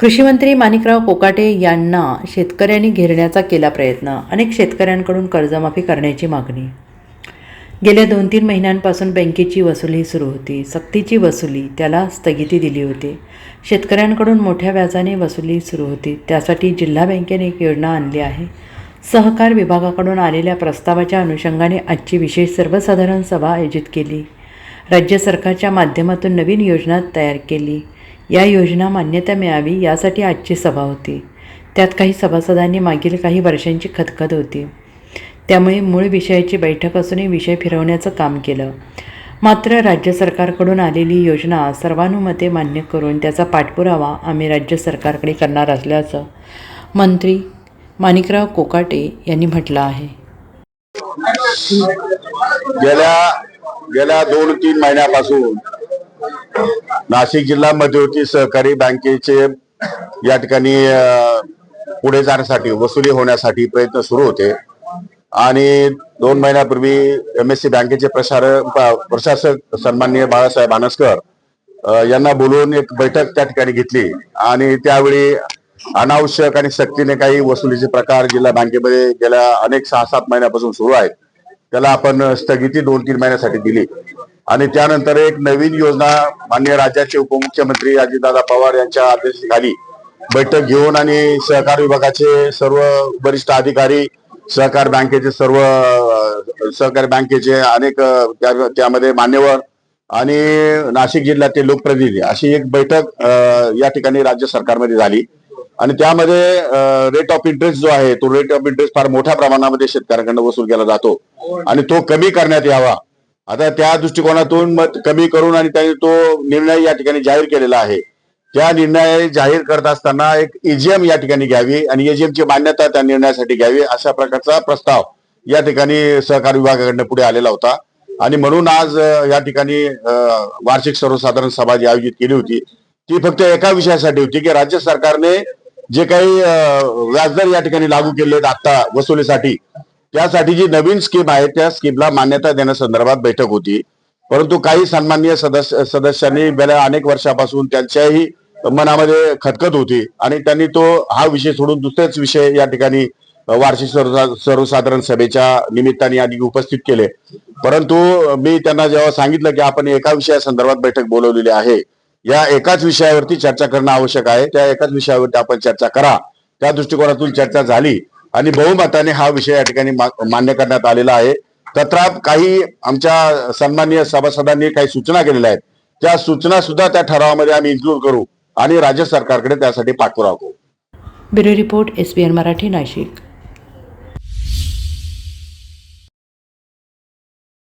कृषीमंत्री माणिकराव कोकाटे यांना शेतकऱ्यांनी घेरण्याचा केला प्रयत्न. अनेक शेतकऱ्यांकडून कर्जमाफी करण्याची मागणी. गेल्या दोन तीन महिन्यांपासून बँकेची वसुली सुरू होती. सक्तीची वसुली त्याला स्थगिती दिली होती. शेतकऱ्यांकडून मोठ्या व्याजाने वसुली सुरू होती. त्यासाठी जिल्हा बँकेने एक योजना आणली आहे. सहकार विभागाकडून आलेल्या प्रस्तावाच्या अनुषंगाने आजची विशेष सर्वसाधारण सभा आयोजित केली. राज्य सरकारच्या माध्यमातून नवीन योजना तयार केली. या योजना मान्यता मिळावी यासाठी आजची सभा होती. त्यात काही सभासदांनी मागील काही वर्षांची खदखद होती. त्यामुळे मूळ विषयाची बैठक असूनही विषय फिरवण्याचं काम केलं. मात्र राज्य सरकारकडून आलेली योजना सर्वानुमते मान्य करून त्याचा पाठपुरावा आम्ही राज्य सरकारकडे करणार असल्याचं मंत्री माणिकराव कोकाटे यांनी म्हटलं आहे. गेल्या गेल्या दोन तीन महिन्यापासून नाशिक जिल्हा मध्यवर्ती सहकारी बँकेचे या ठिकाणी पुढे जाण्यासाठी वसुली होण्यासाठी प्रयत्न सुरू होते. आणि दोन महिन्यापूर्वी एम एस सी बँकेचे प्रसार प्रशासक सन्माननीय बाळासाहेब आनसकर यांना बोलवून एक बैठक त्या ठिकाणी घेतली. आणि त्यावेळी अनावश्यक आणि सक्तीने काही वसुलीचे प्रकार जिल्हा बँकेमध्ये गेल्या अनेक सहा सात महिन्यापासून सुरू आहेत. त्याला आपण स्थगिती दोन तीन महिन्यासाठी दिली. आणि त्यानंतर एक नवीन योजना माननीय राज्याचे उपमुख्यमंत्री अजितदादा पवार यांच्या अध्यक्षतेखाली बैठक घेऊन आणि सहकार विभागाचे सर्व वरिष्ठ अधिकारी सहकार बँकेचे सर्व सहकारी बँकेचे अनेक त्यामध्ये मान्यवर आणि नाशिक जिल्ह्यातील लोकप्रतिनिधी अशी एक बैठक या ठिकाणी राज्य सरकारमध्ये झाली. आणि त्यामध्ये रेट ऑफ इंटरेस्ट जो आहे तो रेट ऑफ इंटरेस्ट फार मोठ्या प्रमाणामध्ये शेतकऱ्यांकडून वसूल केला जातो. आणि तो कमी करण्यात यावा. आता त्या दृष्टिकोनातून मत कमी करून आणि त्यांनी तो निर्णय या ठिकाणी जाहीर केलेला आहे. त्या निर्णय जाहीर करत असताना एक ईजीएम या ठिकाणी घ्यावी आणि EGM ची मान्यता त्या निर्णयासाठी घ्यावी अशा प्रकारचा प्रस्ताव या ठिकाणी सहकार विभागाकडनं पुढे आलेला होता. आणि म्हणून आज या ठिकाणी वार्षिक सर्वसाधारण सभा जी आयोजित केली होती ती फक्त एका विषयासाठी होती की राज्य सरकारने जे काही व्याजदर या ठिकाणी लागू केले आहेत आता वसुलीसाठी त्यासाठी जी नवीन स्कीम आहे त्या स्कीमला मान्यता देण्यासंदर्भात बैठक होती. परंतु काही सन्माननीय सदस्य सदस्यांनी गेल्या अनेक वर्षापासून त्यांच्याही मनामध्ये खतखत होती आणि त्यांनी तो हा विषय सोडून दुसरेच विषय या ठिकाणी वार्षिक सर्वसाधारण सभेच्या निमित्ताने आधी उपस्थित केले. परंतु मी त्यांना जेव्हा सांगितलं की आपण एका विषयासंदर्भात बैठक बोलवलेली आहे या एकाच विषयावरती चर्चा करणं आवश्यक आहे त्या एकाच विषयावरती आपण चर्चा करा. त्या दृष्टिकोनातून चर्चा झाली. आणि बहुमताने हा विषय या ठिकाणी मान्य करण्यात आलेला आहे. तत्रात काही आमच्या सन्माननीय सभासदांनी काही सूचना केलेल्या आहेत. त्या सूचना सुद्धा त्या ठरावामध्ये आम्ही इन्क्लूड करू आणि राज्य सरकारकडे त्यासाठी पाठपुरावा करू. Bureau report S Marathi Nashik.